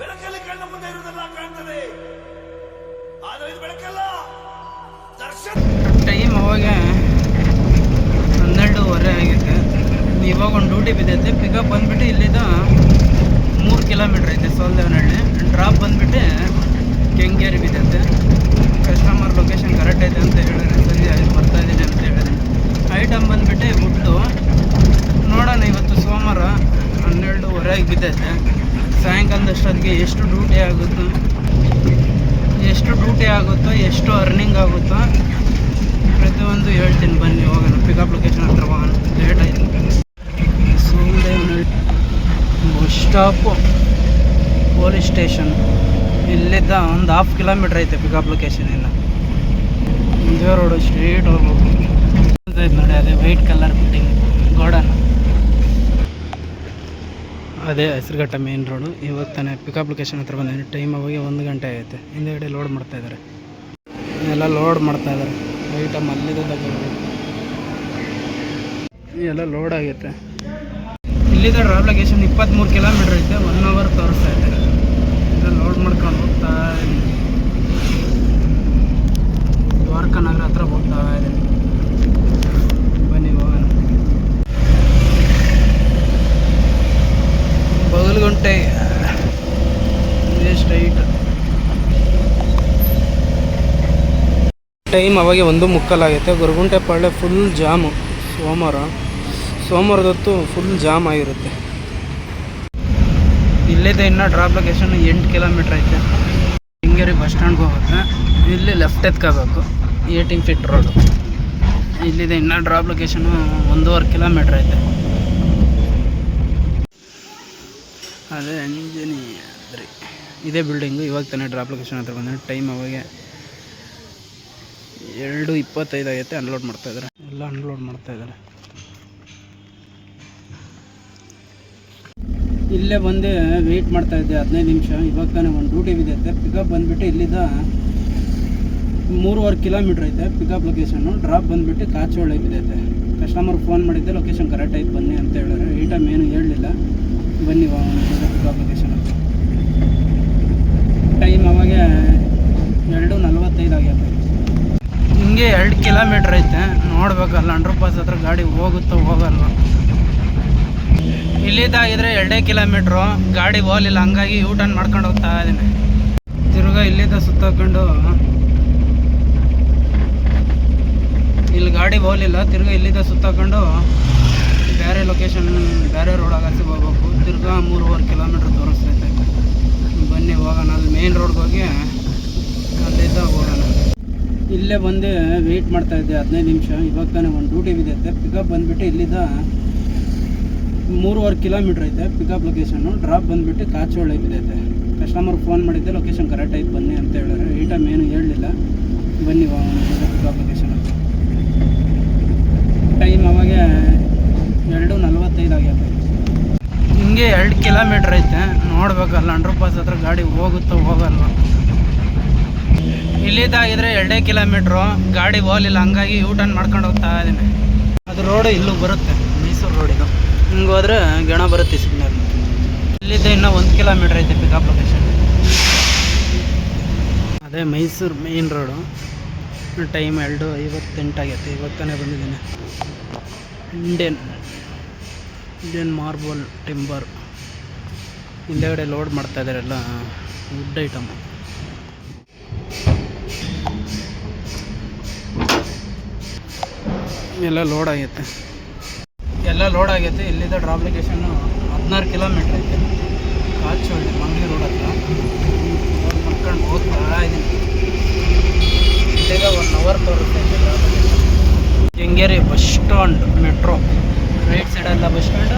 ಬೆಳಕಲ್ಲಿ ಕಣ್ಣ ಮುಂದೆ ಇರುವುದೆಲ್ಲ ಕಾಣ್ತದೆ. ಆದರೆ ಇದು ಬೆಳಕಲ್ಲ. ದರ್ಶನ್ ಟೈಮ್ ಅವಾಗ ಹನ್ನೆರಡೂವರೆ ಆಗಿದೆ ಇವಾಗ ಒಂದು ಡ್ಯೂಟಿ ಬಿದ್ದೈತೆ. ಪಿಕಪ್ ಬಂದ್ಬಿಟ್ಟು ಇಲ್ಲಿಂದ ಮೂರು ಕಿಲೋಮೀಟ್ರ್ ಐತೆ ಸೋಲ್ದೇವನಹಳ್ಳಿ. ಡ್ರಾಪ್ ಬಂದ್ಬಿಟ್ಟು ಕೆಂಗೇರಿ ಬಿದ್ದೈತೆ. ಕಸ್ಟಮರ್ ಲೊಕೇಶನ್ ಕರೆಕ್ಟ್ ಐತೆ ಅಂತ ಹೇಳಿದ್ರೆ ಸರಿ ಐದು ಬರ್ತಾ ಇದ್ದೀನಿ ಅಂತ ಹೇಳಿದ್ರೆ ಐಟಮ್ ಬಂದ್ಬಿಟ್ಟು ಹುಟ್ಟು ನೋಡೋಣ, ಇವತ್ತು ಸೋಮವಾರ ಹನ್ನೆರಡೂವರೆಗೆ ಬಿದ್ದೈತೆ. ಸಾಯಂಕಾಲದಷ್ಟೊತ್ತಿಗೆ ಎಷ್ಟು ಡ್ಯೂಟಿ ಆಗುತ್ತೋ, ಎಷ್ಟು ಡ್ಯೂಟಿ ಆಗುತ್ತೋ, ಎಷ್ಟು ಅರ್ನಿಂಗ್ ಆಗುತ್ತೋ, ಪ್ರತಿಯೊಂದು ಹೇಳ್ತೀನಿ. ಬನ್ನಿ, ಹೋಗೋಣ. ಪಿಕಪ್ ಲೊಕೇಶನ್ ಹತ್ರ ಹೋಗೋಣ. ಲೇಟ್ ಆಯಿತು. ಬಸ್ ಸ್ಟಾಪು ಪೊಲೀಸ್ ಸ್ಟೇಷನ್ ಇಲ್ಲಿದ್ದ ಒಂದು ಹಾಫ್ ಕಿಲೋಮೀಟ್ರ್ ಐತೆ ಪಿಕಪ್ ಲೊಕೇಶನ್ ಇನ್ನು. ರೋಡು ಸ್ಟ್ರೀಟ್ ಹೋಗ್ಬೇಕು. ನೋಡಿ ಅದೇ ವೈಟ್ ಕಲರ್ ಬಿಲ್ಡಿಂಗ್ ಗೋಡನ್ ಅದೇ ಹೆಸರುಘಟ್ಟ ಮೇನ್ ರೋಡು ಇವಾಗ ತಾನೇ ಪಿಕಪ್ ಲೊಕೇಶನ್ ಹತ್ರ ಬಂದಿದ್ದೀನಿ ಟೈಮ್ ಅವಾಗೆ ಒಂದು ಗಂಟೆ ಆಗೈತೆ ಹಿಂದೆಗಡೆ ಲೋಡ್ ಮಾಡ್ತಾ ಇದ್ದಾರೆ. ಎಲ್ಲ ಲೋಡ್ ಮಾಡ್ತಾ ಇದ್ದಾರೆ. ಐಟಮ್ ಅಲ್ಲಿದೆ ಎಲ್ಲ ಲೋಡ್ ಆಗೈತೆ ಇಲ್ಲಿದ್ದ ಡ್ರಾಪ್ ಲೊಕೇಶನ್ ಇಪ್ಪತ್ತ್ಮೂರು ಕಿಲೋಮೀಟ್ರ್ ಐತೆ. ಒನ್ ಅವರ್ ತೋರಿಸ್ತಾ ಇದೆ ಎಲ್ಲ ಲೋಡ್ ಮಾಡ್ಕೊಂಡು ಹೋಗ್ತಾ ಇದ್ದೀನಿ ದ್ವಾರಕಾ ನಗರ ಹತ್ರ ಹೋಗ್ತಾ ಇದ್ದೀನಿ ಬನ್ನಿ ಹೋಗೋಣ ಬಗಲ್ಗುಂಟೆ ಸ್ಟ್ರೈಟ್ ಟೈಮ್ ಅವಾಗೆ ಒಂದು ಮುಕ್ಕಲಾಗೈತೆ. ಗುರುಗುಂಟೆ ಪಾಳ್ಯ ಫುಲ್ ಜಾಮು ಸೋಮವಾರ. ಸೋಮವಾರದೊತ್ತು ಫುಲ್ ಜಾಮ್ ಆಗಿರುತ್ತೆ. ಇಲ್ಲಿದೆ ಇನ್ನು ಡ್ರಾಪ್ ಲೊಕೇಶನ್ ಎಂಟು ಕಿಲೋಮೀಟ್ರ್ ಐತೆ. ಹಿಂಗೇರಿ ಬಸ್ ಸ್ಟ್ಯಾಂಡ್ಗೆ ಹೋಗುತ್ತೆ. ಇಲ್ಲಿ ಲೆಫ್ಟ್ ಎತ್ಕೋಬೇಕು. ಏಯ್ಟೀನ್ ಫಿಟ್ ರೋಡು ಇಲ್ಲಿದೆ ಇನ್ನು ಡ್ರಾಪ್ ಲೊಕೇಶನು ಒಂದೂವರೆ ಕಿಲೋಮೀಟ್ರ್ ಐತೆ. ಅದೇ ಅಂಜನಿ ಇದೇ ಬಿಲ್ಡಿಂಗು ಇವಾಗ ತಾನೇ ಡ್ರಾಪ್ ಲೊಕೇಶನ್ ಹತ್ರ ಬಂದರೆ ಟೈಮ್ ಅವಾಗೆ ಎರಡು ಇಪ್ಪತ್ತೈದು ಆಗೈತೆ ಅನ್ಲೋಡ್ ಮಾಡ್ತಾ ಇದ್ದಾರೆ. ಎಲ್ಲ ಅನ್ಲೋಡ್ ಮಾಡ್ತಾ ಇದ್ದಾರೆ. ಇಲ್ಲೇ ಬಂದು ವೆಯ್ಟ್ ಮಾಡ್ತಾ ಇದ್ದೆ ಹದಿನೈದು ನಿಮಿಷ. ಇವಾಗ ತಾನೇ ಒಂದು ಡ್ಯೂಟಿ ಬಿದ್ದೈತೆ ಪಿಕಪ್ ಬಂದುಬಿಟ್ಟು ಇಲ್ಲಿಂದ ಮೂರುವರೆ ಕಿಲೋಮೀಟ್ರ್ ಐತೆ. ಪಿಕಪ್ ಲೊಕೇಶನ್ನು ಡ್ರಾಪ್ ಬಂದುಬಿಟ್ಟು ಕಾಚೋಳೆ ಬಿದ್ದೈತೆ ಕಸ್ಟಮರ್ ಫೋನ್ ಮಾಡಿದ್ದೆ ಲೊಕೇಶನ್ ಕರೆಕ್ಟ್ ಆಯ್ತು ಬನ್ನಿ ಅಂತ ಹೇಳಿದ್ರೆ. ಐಟಮ್ ಏನು ಹೇಳಲಿಲ್ಲ. ಬನ್ನಿ ಪಿಕಪ್ ಲೊಕೇಶನ್ ಟೈಮ್ ಅವಾಗ ಎರಡು ನಲ್ವತ್ತೈದು ಆಗೈತೆ ಹಿಂಗೆ ಎರಡು ಕಿಲೋಮೀಟ್ರ್ ಐತೆ. ನೋಡ್ಬೇಕಲ್ಲ ಅಂಡರ್ ಪಾಸ್ ಹತ್ರ ಗಾಡಿ ಹೋಗುತ್ತೋ ಹೋಗಲ್ಲ ಇಲ್ಲಿದ್ದಾಗಿದ್ರೆ ಎರಡೇ ಕಿಲೋಮೀಟ್ರು. ಗಾಡಿ ಹೋಗಲಿಲ್ಲ, ಹಂಗಾಗಿ ಯೂ ಟರ್ನ್ ಮಾಡ್ಕೊಂಡು ಹೋಗ್ತಾ ಇದ್ದೀನಿ. ತಿರ್ಗಾ ಇಲ್ಲಿದ್ದ ಸುತ್ತಾಕೊಂಡು ಇಲ್ಲಿ ಗಾಡಿ ಹೋಗಲಿಲ್ಲ, ತಿರ್ಗಾ ಇಲ್ಲಿದ್ದ ಸುತ್ತಾಕೊಂಡು ಬೇರೆ ಲೊಕೇಶನ್ ಬೇರೆ ರೋಡ್ ಆಗಸಿಗೆ ಹೋಗ್ಬೇಕು. ತಿರ್ಗಾ ಮೂರುವರೆ ಕಿಲೋಮೀಟ್ರ್ ತೋರಿಸ್ತೈತೆ. ಬನ್ನಿ ಹೋಗೋಣ, ಅಲ್ಲಿ ಮೇನ್ ರೋಡ್ಗೆ ಹೋಗಿ ಅಲ್ಲಿದ್ದ ಹೋಗೋಣ. ಇಲ್ಲೇ ಬಂದು ವೆಯ್ಟ್ ಮಾಡ್ತಾ ಇದ್ದೆ, ಹದಿನೈದು ನಿಮಿಷ. ಇವಾಗ ತಾನೇ ಒಂದು ಡ್ಯೂಟಿ ಬಿದ್ದೈತೆ ಪಿಕಪ್ ಬಂದುಬಿಟ್ಟು ಇಲ್ಲಿಂದ ಮೂರುವರೆ ಕಿಲೋಮೀಟ್ರ್ ಐತೆ ಪಿಕಪ್ ಲೊಕೇಶನ್ನು ಡ್ರಾಪ್ ಬಂದುಬಿಟ್ಟು ಕಾಚೋಳೆ ಬಿದ್ದೈತೆ ಕಸ್ಟಮರ್ ಫೋನ್ ಮಾಡಿದ್ದೆ ಲೊಕೇಶನ್ ಕರೆಕ್ಟ್ ಆಯ್ತು ಬನ್ನಿ ಅಂತ ಹೇಳಿದ್ರೆ. ಐಟಮ್ ಏನು ಹೇಳಲಿಲ್ಲ. ಬನ್ನಿ ಪಿಕಪ್ ಲೊಕೇಶನ್ ಟೈಮ್ ಅವಾಗ ಎರಡು ನಲ್ವತ್ತೈದು ಆಗ್ಯತೆ ಹಿಂಗೆ ಎರಡು ಕಿಲೋಮೀಟ್ರ್ ಐತೆ. ನೋಡ್ಬೇಕಲ್ಲ ಅಂಡ್ರ್ ಪಾಸ್ ಹತ್ರ ಗಾಡಿ ಹೋಗುತ್ತೋ ಹೋಗಲ್ಲ ಇಲ್ಲಿದ್ದಾಗಿದ್ರೆ ಎರಡೇ ಕಿಲೋಮೀಟ್ರು, ಗಾಡಿ ಹೋಗಲಿಲ್ಲ, ಹಂಗಾಗಿ ಯೂ ಟರ್ನ್ ಮಾಡ್ಕೊಂಡು ಹೋಗ್ತಾ ಇದ್ದೀನಿ. ಅದು ರೋಡು ಇಲ್ಲೂ ಬರುತ್ತೆ, ಮೈಸೂರು ರೋಡಿದು ಹಿಂಗೆ ಹೋದ್ರೆ ಗಣ ಬರುತ್ತೆ ಸಿಗ್ನಲ್ ಇಲ್ಲಿದ್ದ ಇನ್ನೂ ಒಂದು ಕಿಲೋಮೀಟ್ರ್ ಐತೆ ಪಿಕಪ್ ಲೊಕೇಶನ್ ಅದೇ ಮೈಸೂರು ಮೇನ್ ರೋಡು ಟೈಮ್ ಎರಡು ಐವತ್ತೆಂಟಾಗೈತೆ ಇವತ್ತಾನೇ ಬಂದಿದ್ದೀನಿ. Indian Indian marble timber. ಹಿಂದೆಗಡೆ ಲೋಡ್ ಮಾಡ್ತಾ ಇದ್ದಾರೆಲ್ಲ ವುಡ್ ಐಟಮ್ ಎಲ್ಲ ಲೋಡ್ ಆಗೈತೆ. ಎಲ್ಲ ಲೋಡ್ ಆಗೈತೆ. ಇಲ್ಲಿದ್ದ ಡ್ರಾಪ್ ಹದಿನಾರು ಕಿಲೋಮೀಟ್ರ್ ಐತೆ. ಕಾಚೋಳ್ಳಿ ಮಂಗ್ಳೂರು ರೋಡ್ ಹತ್ರ. ಮಕ್ಕಳು ಹೋಗ್ತಾ ಇದ್ದೀನಿ ಇಲ್ಲಿಗ one hour location Kengeri bus stand metro right ಸೈಡೆಲ್ಲ ಬಸ್ ಸ್ಟ್ಯಾಂಡ್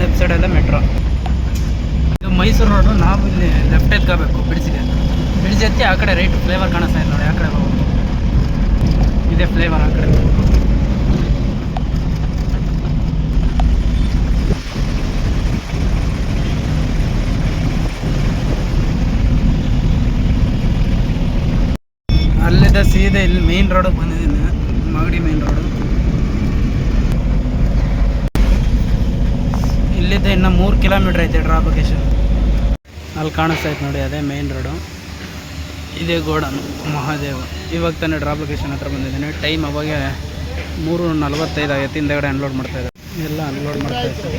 ಲೆಫ್ಟ್ ಸೈಡೆಲ್ಲ ಮೆಟ್ರೋ ಇದು ಮೈಸೂರು ರೋಡು ನಾವು ಇಲ್ಲಿ ಲೆಫ್ಟ್ ಎತ್ಕೋಬೇಕು ಬಿಡಿಸಿದೆ ಬಿಡಿಸಿ ಆ ಕಡೆ ರೈಟ್ ಫ್ಲೇವರ್ ಕಾಣಿಸ್ತಾ ಇಲ್ಲ ನೋಡಿ, ಆ ಕಡೆ ಹೋಗ್ಬೇಕು ಇದೇ ಫ್ಲೇವರ್ ಆ ಕಡೆ. ಅಲ್ಲಿದ್ದ ಸೀದಾ ಇಲ್ಲಿ ಮೇನ್ ರೋಡಿಗೆ ಬಂದಿದ್ದೀನಿ. ಮಾಗಡಿ ಮೇನ್ ರೋಡು ಇಲ್ಲಿದ್ದ ಇನ್ನು ಮೂರು ಕಿಲೋಮೀಟ್ರ್ ಐತೆ ಡ್ರಾಪ್ ಲೊಕೇಶನ್ ಅಲ್ಲಿ ಕಾಣಿಸ್ತಾ ಇತ್ತು ನೋಡಿ, ಅದೇ ಮೇನ್ ರೋಡು ಇದೇ ಗೋಡನ್ ಮಹಾದೇವ. ಇವಾಗ ತಾನೇ ಡ್ರಾಪ್ ಲೊಕೇಶನ್ ಹತ್ರ ಬಂದಿದ್ದೀನಿ. ಟೈಮ್ ಅವಾಗ ಮೂರು ನಲ್ವತ್ತೈದು ಆಗೈತೆ ಹಿಂದೆಗಡೆ ಅನ್ಲೋಡ್ ಮಾಡ್ತಾ ಇದ್ದಾರೆ. ಎಲ್ಲ ಅನ್ಲೋಡ್ ಮಾಡ್ತಾ ಇದ್ದಾರೆ.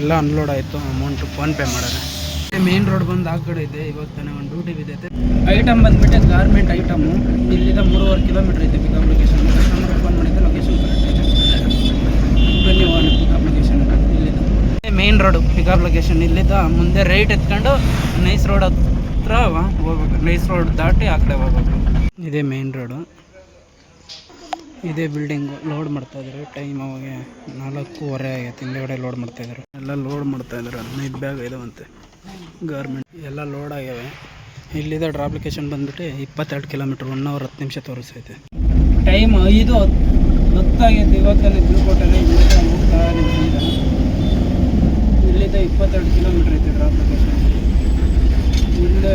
ಎಲ್ಲ ಅನ್ಲೋಡ್ ಆಯಿತು. ಅಮೌಂಟು ಫೋನ್ಪೇ ಮಾಡೋಣ. ಮೇನ್ ರೋಡ್ ಬಂದು ಆ ಕಡೆ ಇದೆ. ಇವಾಗ ತಾನೇ ಒಂದು ಡ್ಯೂಟಿ ಬಿದ್ದೈತೆ ಐಟಮ್ ಬಂದ್ಬಿಟ್ಟು ಗಾರ್ಮೆಂಟ್ ಐಟಮು ಇಲ್ಲಿಂದ ಮೂರುವರೆ ಕಿಲೋಮೀಟರ್ ಐತೆ ಪಿಕಪ್ ಲೊಕೇಶನ್ ಕಸ್ಟಮರ್ ಫೋನ್ ಮಾಡಿದ್ದೆ ಲೊಕೇಶನ್ ಕರೆಕ್ಟ್ ಪಿಕಪ್ ಲೊಕೇಶನ್ ಇಲ್ಲಿಂದ. ಮೇನ್ ರೋಡು ಪಿಕಪ್ ಲೊಕೇಶನ್ ಇಲ್ಲಿಂದ ಮುಂದೆ ರೈಟ್ ಎತ್ಕೊಂಡು ನೈಸ್ ರೋಡ್ ಹತ್ರ ಹೋಗ್ಬೇಕು. ನೈಸ್ ರೋಡ್ ದಾಟಿ ಆ ಕಡೆ ಹೋಗ್ಬೇಕು. ಇದೇ ಮೇನ್ ರೋಡು ಇದೇ ಬಿಲ್ಡಿಂಗು ಲೋಡ್ ಮಾಡ್ತಾ ಇದ್ದಾರೆ. ಟೈಮ್ ಅವಾಗ ನಾಲ್ಕೂವರೆ ಆಗೈತೆ ಹಿಂದೆಗಡೆ ಲೋಡ್ ಮಾಡ್ತಾ ಇದ್ದಾರೆ. ಎಲ್ಲ ಲೋಡ್ ಮಾಡ್ತಾ ಇದ್ದಾರೆ. ಹದಿನೈದು ಬ್ಯಾಗ್ ಇದಾವಂತೆ. ಗಾರ್ಮೆಂಟ್. ಎಲ್ಲ ಲೋಡ್ ಆಗ್ಯಾವೆ ಇಲ್ಲಿದೆ ಡ್ರಾಪ್ಲಿಕೇಶನ್ ಬಂದ್ಬಿಟ್ಟು ಇಪ್ಪತ್ತೆರಡು ಕಿಲೋಮೀಟ್ರ್ ಒನ್ ಅವರ್ ಹತ್ತು ನಿಮಿಷ ತೋರಿಸೈತೆ ಟೈಮ್ ಐದು ಹತ್ತಾಗೈತೆ ಇವತ್ತಲ್ಲಿ ಇಲ್ಲಿಂದ ಹೋಗ್ತಾ ಇಲ್ಲಿಂದ ಇಪ್ಪತ್ತೆರಡು ಕಿಲೋಮೀಟ್ರ್ ಐತೆ ಡ್ರಾಪ್ಲಿಕೇಶನ್ ಇಲ್ಲೇ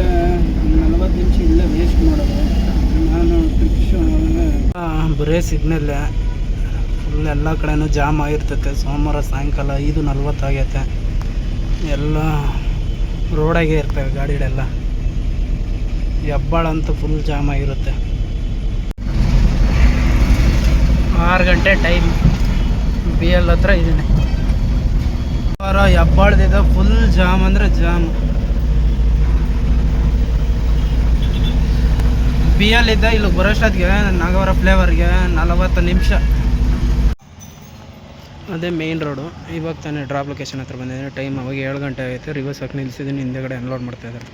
ನಲ್ವತ್ತು ನಿಮಿಷ ಇಲ್ಲೇ ವೇಸ್ಟ್ ಮಾಡೋದು. ನಾನು ಟ್ರಿಪ್ಸ್ ಬರೇ ಸಿಗ್ನಲ್ ಫುಲ್ ಎಲ್ಲ ಕಡೆನೂ ಜಾಮ್ ಆಗಿರ್ತೈತೆ. ಸೋಮವಾರ ಸಾಯಂಕಾಲ ಐದು ನಲ್ವತ್ತಾಗೈತೆ ಎಲ್ಲ ರೋಡಾಗೆ ಇರ್ತವೆ ಗಾಡಿಗಳೆಲ್ಲ. ಹೆಬ್ಬಾಳಂತೂ ಫುಲ್ ಜಾಮ್ ಆಗಿರುತ್ತೆ. ಆರು ಗಂಟೆ ಟೈಮ್ ಬಿ ಎಲ್ ಹತ್ರ ಇದ್ದೀನಿ. ಅವರ ಹೆಬ್ಬಾಳ್ದಿದ್ದ ಫುಲ್ ಜಾಮ್ ಅಂದರೆ ಜಾಮ್ ಬಿ ಎಲ್ ಇದ್ದ ಇಲ್ಲಿ ಬರೋಷ್ಟೊತ್ತಿಗೆ ನಾಗವರ ಫ್ಲೇವರ್ಗೆ ನಲವತ್ತು ನಿಮಿಷ. ಅದೇ ಮೇಯ್ನ್ ರೋಡು ಇವಾಗ ತಾನೇ ಡ್ರಾಪ್ ಲೊಕೇಶನ್ ಹತ್ರ ಬಂದಿದ್ದೀನಿ. ಟೈಮ್ ಅವಾಗ ಏಳು ಗಂಟೆ ಆಯಿತು. ರಿವರ್ಸ್ ಹಾಕಿ ನಿಲ್ಲಿಸಿದ್ದೀನಿ ಹಿಂದೆಗಡೆ ಅನ್ಲೋಡ್ ಮಾಡ್ತಾ ಇದ್ದಾರೆ.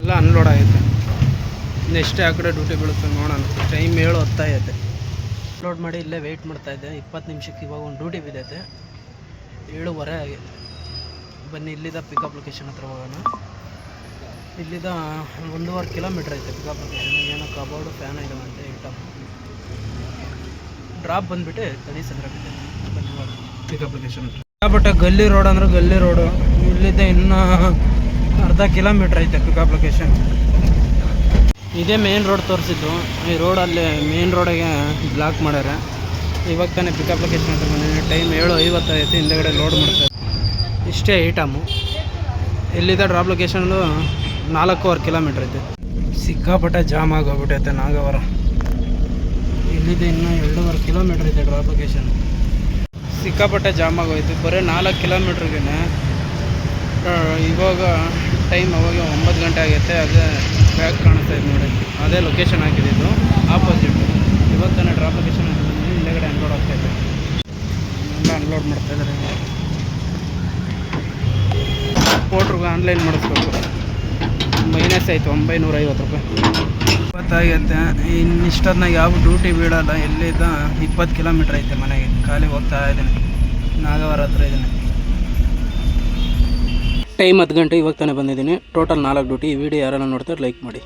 ಎಲ್ಲ ಅನ್ಲೋಡ್ ಆಗೈತೆ ನೆಕ್ಸ್ಟ್ ಆ ಕಡೆ ಡ್ಯೂಟಿ ಬೀಳುತ್ತೆ ನೋಡೋಣ. ಟೈಮ್ ಏಳು ಹೊತ್ತಾಗೈತೆ ಅಪ್ಲೋಡ್ ಮಾಡಿ ಇಲ್ಲೇ ವೆಯ್ಟ್ ಮಾಡ್ತಾ ಇದ್ದೆ. ಇಪ್ಪತ್ತು ನಿಮಿಷಕ್ಕೆ ಇವಾಗ ಒಂದು ಡ್ಯೂಟಿ ಬಿದ್ದೈತೆ. ಏಳುವರೆ ಆಗೈತೆ ಬನ್ನಿ ಇಲ್ಲಿದ್ದ ಪಿಕಪ್ ಲೊಕೇಶನ್ ಹತ್ರ ಹೋಗೋಣ. ಇಲ್ಲಿದ್ದ ಒಂದೂವರೆ ಕಿಲೋಮೀಟ್ರ್ ಐತೆ ಪಿಕಪ್ ಲೊಕೇಶನ್ ಏನೋ ಕಬೋರ್ಡು ಫ್ಯಾನ್ ಅಂತ ಐಟಮ್ ಡ್ರಾಪ್ ಬಂದ್ಬಿಟ್ಟು ಸಂದ್ರ ಬನ್ನಿ ಪಿಕಪ್ ಲೊಕೇಶನ್ ಗಲ್ಲಿ ರೋಡ್ ಅಂದ್ರೆ ಗಲ್ಲಿ ರೋಡು. ಇಲ್ಲಿದ್ದ ಇನ್ನೂ ಅರ್ಧ ಕಿಲೋಮೀಟ್ರ್ ಐತೆ ಪಿಕಪ್ ಲೊಕೇಶನ್ ಇದೇ ಮೇನ್ ರೋಡ್ ತೋರಿಸಿದ್ದು. ಈ ರೋಡಲ್ಲಿ ಮೇನ್ ರೋಡಿಗೆ ಬ್ಲಾಕ್ ಮಾಡ್ಯಾರ. ಇವಾಗ ತಾನೇ ಪಿಕಪ್ ಲೊಕೇಶನ್ ಹತ್ರ ಬಂದಿದ್ದೀನಿ ಟೈಮ್ ಏಳು ಐವತ್ತೈತೆ ಹಿಂದೆಗಡೆ ಲೋಡ್ ಮಾಡ್ತಾರೆ ಇಷ್ಟೇ ಐಟಮು ಇಲ್ಲಿದ್ದ ಡ್ರಾಪ್ ಲೊಕೇಶನ್ಲು ನಾಲ್ಕೂವರೆ ಕಿಲೋಮೀಟ್ರ್ ಐತೆ ಸಿಕ್ಕಾಪಟ್ಟೆ ಜಾಮ್ ಆಗೋಗ್ಬಿಟ್ಟೈತೆ ನಾಗವರ. ಇಲ್ಲಿದೆ ಇನ್ನೂ ಎರಡೂವರೆ ಕಿಲೋಮೀಟ್ರ್ ಐತೆ ಡ್ರಾಪ್ ಲೊಕೇಶನ್ ಸಿಕ್ಕಾಪಟ್ಟೆ ಜಾಮ್ ಆಗೋಯ್ತು. ಬರೀ ನಾಲ್ಕು ಕಿಲೋಮೀಟ್ರಿಗೆ ಇವಾಗ ಟೈಮ್ ಅವಾಗ ಒಂಬತ್ತು ಗಂಟೆ ಆಗೈತೆ. ಅದೇ ಬ್ಯಾಗ್ ಕಾಣಿಸ್ತಾ ಇದೆ ನೋಡಿ. ಅದೇ ಲೊಕೇಶನ್ ಹಾಕಿದ್ದು ಆಪೋಸಿಟ್ ಇವತ್ತಾನೆ ತಾನೇ ಡ್ರಾಪ್ ಲೊಕೇಶನ್ ಹಿಂದೆಗಡೆ ಅನ್ಲೋಡ್ ಆಗ್ತಾಯಿದೆ ಎಲ್ಲ ಅನ್ಲೋಡ್ ಮಾಡ್ತಾ ಇದ್ದಾರೆ. ಪೋಟ್ರಿಗೆ ಆನ್ಲೈನ್ ಮಾಡಿಸ್ಬೇಕು. ಮೈನಸ್ ಆಯಿತು ಒಂಬೈನೂರ ಐವತ್ತು ರೂಪಾಯಿ. ಇಪ್ಪತ್ತಾಗೈತೆ ಇನ್ನಿಷ್ಟೊತ್ನಾಗ ಯಾವ ಡ್ಯೂಟಿ ಬೀಳಲ್ಲ, ಎಲ್ಲಿದ್ದ ಇಪ್ಪತ್ತು ಕಿಲೋಮೀಟ್ರ್ ಐತೆ ಮನೆಗೆ, ಖಾಲಿ ಹೋಗ್ತಾ ಇದ್ದೀನಿ, ನಾಗವಾರ ಹತ್ರ ಇದ್ದೀನಿ. ಟೈಮ್ ಹತ್ತು ಗಂಟೆ, ಇವಾಗ ತಾನೇ ಬಂದಿದ್ದೀನಿ. ಟೋಟಲ್ ನಾಲ್ಕು ಡ್ಯೂಟಿ ಈ ವಿಡಿಯೋ ಯಾರನ್ನ ನೋಡ್ತಾರೆ ಲೈಕ್ ಮಾಡಿ.